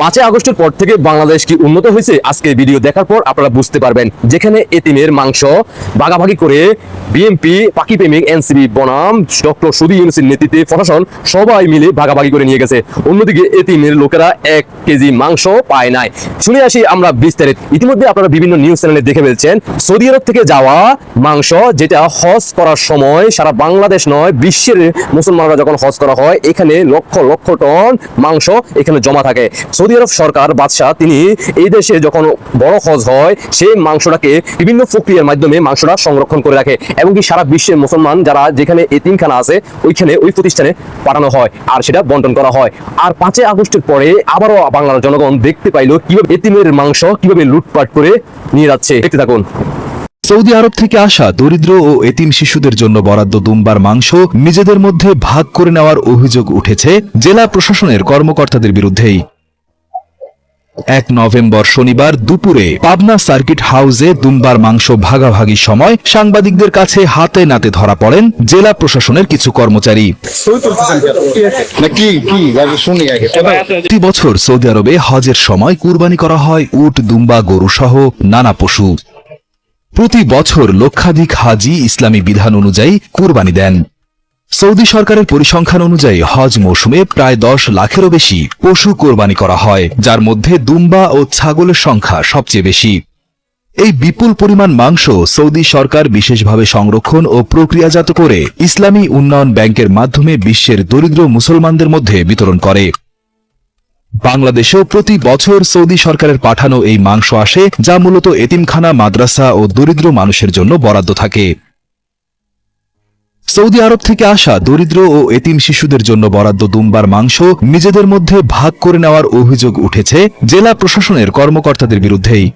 পাঁচই আগস্টের পর থেকে বাংলাদেশ কি উন্নত হয়েছে? আজকে ভিডিও দেখার পর আপনারা বুঝতে পারবেন। যেখানে এতিমের মাংস ভাগাভাগি করে বিএনপি পাকি প্রেমিক এনসিবি বনাম, ডক্টর সুদী ইউনুসের নেতৃত্বে প্রশাসন সবাই মিলে ভাগাভাগি করে নিয়ে গেছে। অন্যদিকে এতিমের লোকেরা এক কেজি মাংস পায় নাই। শুনে আসি আমরা বিস্তারিত। ইতিমধ্যে আপনারা বিভিন্ন নিউজ চ্যানেলে দেখে ফেলছেন, সৌদি আরব থেকে যাওয়া মাংস যেটা হজ করার সময় সারা বাংলাদেশ নয়, বিশ্বের মুসলমানরা যখন হজ করা হয়, এখানে লক্ষ লক্ষ টন মাংস এখানে জমা থাকে। সৌদি আরব সরকার, বাদশাহ, তিনি এই দেশে যখন বড় হজ হয় সেই মাংসটাকে বিভিন্ন প্রক্রিয়ার মাধ্যমে মাংসটা সংরক্ষণ করে রাখে এবং কি সারা বিশ্বের মুসলমান যারা যেখানে এতিমখানা আছে, ওইখানে, ওই প্রতিষ্ঠানে পাঠানো হয় আর সেটা বন্টন করা হয়। আর পাঁচই আগস্টের পরে আবারও বাংলার জনগণ দেখতে পাইলো কীভাবে এতিমের মাংস কীভাবে লুটপাট করে নিয়ে যাচ্ছে। দেখতে থাকুন। সৌদি আরব থেকে আসা দরিদ্র ও এতিম শিশুদের জন্য বরাদ্দ দুম্বার মাংস নিজেদের মধ্যে ভাগ করে নেওয়ার অভিযোগ উঠেছে জেলা প্রশাসনের কর্মকর্তাদের বিরুদ্ধেই। এক নভেম্বর শনিবার দুপুরে পাবনা সার্কিট হাউসে দুম্বার মাংস ভাগাভাগির সময় সাংবাদিকদের কাছে হাতে নাতে ধরা পড়েন জেলা প্রশাসনের কিছু কর্মচারী। প্রতি বছর সৌদি আরবে হজের সময় কুরবানি করা হয় উট দুম্বা গরু সহ নানা পশু। প্রতি বছর লক্ষাধিক হাজি ইসলামী বিধান অনুযায়ী কুরবানি দেন। সৌদি সরকারের পরিসংখ্যান অনুযায়ী হজ মৌসুমে প্রায় দশ লাখেরও বেশি পশু কোরবানি করা হয়, যার মধ্যে দুম্বা ও ছাগলের সংখ্যা সবচেয়ে বেশি। এই বিপুল পরিমাণ মাংস সৌদি সরকার বিশেষভাবে সংরক্ষণ ও প্রক্রিয়াজাত করে ইসলামী উন্নয়ন ব্যাংকের মাধ্যমে বিশ্বের দরিদ্র মুসলমানদের মধ্যে বিতরণ করে। বাংলাদেশেও প্রতি বছর সৌদি সরকারের পাঠানো এই মাংস আসে, যা মূলত এতিমখানা, মাদ্রাসা ও দরিদ্র মানুষের জন্য বরাদ্দ থাকে। সৌদি আরব থেকে আসা দরিদ্র ও এতিম শিশুদের জন্য বরাদ্দ দুম্বার মাংস নিজেদের মধ্যে ভাগ করে নেওয়ার অভিযোগ উঠেছে জেলা প্রশাসনের কর্মকর্তাদের বিরুদ্ধেই।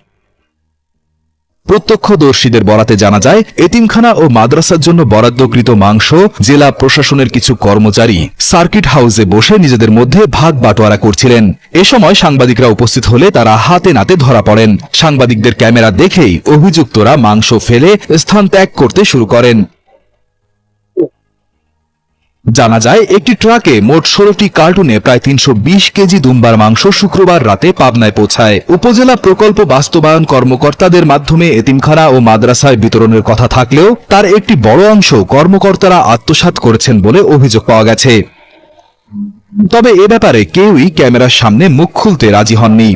প্রত্যক্ষদর্শীদের বরাতে জানা যায়, এতিমখানা ও মাদ্রাসার জন্য বরাদ্দকৃত মাংস জেলা প্রশাসনের কিছু কর্মচারী সার্কিট হাউসে বসে নিজেদের মধ্যে ভাগ বাটোয়ারা করছিলেন। এ সময় সাংবাদিকরা উপস্থিত হলে তারা হাতে নাতে ধরা পড়েন। সাংবাদিকদের ক্যামেরা দেখেই অভিযুক্তরা মাংস ফেলে স্থান ত্যাগ করতে শুরু করেন। জানা যায়, একটি ট্রাকে মোট ষোলোটি কার্টুনে প্রায় তিনশো বিশ কেজি দুম্বার মাংস শুক্রবার রাতে পাবনায় পৌঁছায়। উপজেলা প্রকল্প বাস্তবায়ন কর্মকর্তাদের মাধ্যমে এতিমখানা ও মাদ্রাসায় বিতরণের কথা থাকলেও তার একটি বড় অংশ কর্মকর্তারা আত্মসাৎ করেছেন বলে অভিযোগ পাওয়া গেছে। তবে এ ব্যাপারে কেউই ক্যামেরার সামনে মুখ খুলতে রাজি হননি।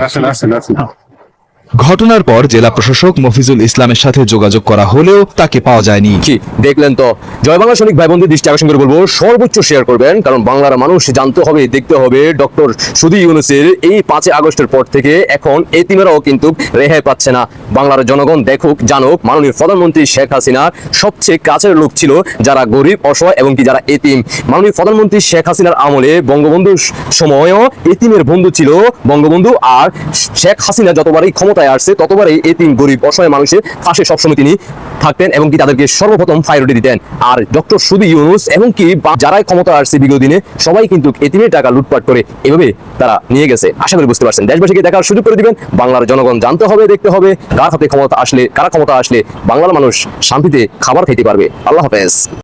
ঘটনার পর জেলা প্রশাসক মফিজুল ইসলামের সাথে যোগাযোগ করা হলেও তাকে পাওয়া যায়নি। কি, দেখলেন তো? জয় বাংলা সৈনিক ভাই বন্ধু দৃষ্টি আকর্ষণ করে বলব, সর্বোচ্চ শেয়ার করবেন, কারণ বাংলার মানুষ জানতে হবে, দেখতে হবে ডক্টর সুদী ইউনুসের এই পাঁচই আগস্টের পর থেকে এখন এতিমেরাও কিন্তু রেহাই পাচ্ছে না। বাংলার জনগণ দেখুক, জানুক, মাননীয় প্রধানমন্ত্রী শেখ হাসিনার সবচেয়ে কাছের লোক ছিল, যারা গরিব, অসহায় এবং কি যারা এতিম। মাননীয় প্রধানমন্ত্রী শেখ হাসিনার আমলে বঙ্গবন্ধুর সময়ও এতিমের বন্ধু ছিল বঙ্গবন্ধু আর শেখ হাসিনা যতবারই ক্ষমতায় আসছে, ততবারই এতিম গরিব, অসহায় মানুষের পাশে সবসময় তিনি থাকতেন এবং কি তাদেরকে সর্বপ্রথম প্রায়োরিটি দিতেন। আর ডক্টর সুদী ইউনুস এবং কি যারাই ক্ষমতা আসছে বিগত দিনে, সবাই কিন্তু এতিমের টাকা লুটপাট করে এভাবে তারা নিয়ে গেছে। আশা করি বুঝতে পারছেন। দেশবাসীকে দেখার সুযোগ করে দিবেন, বাংলার জনগণ জানতে হবে, দেখতে হবে, কার হাতে ক্ষমতা আসলে, কারা ক্ষমতা আসলে বাংলার মানুষ শান্তিতে খাবার খেতে পারবে। আল্লাহ হাফেজ।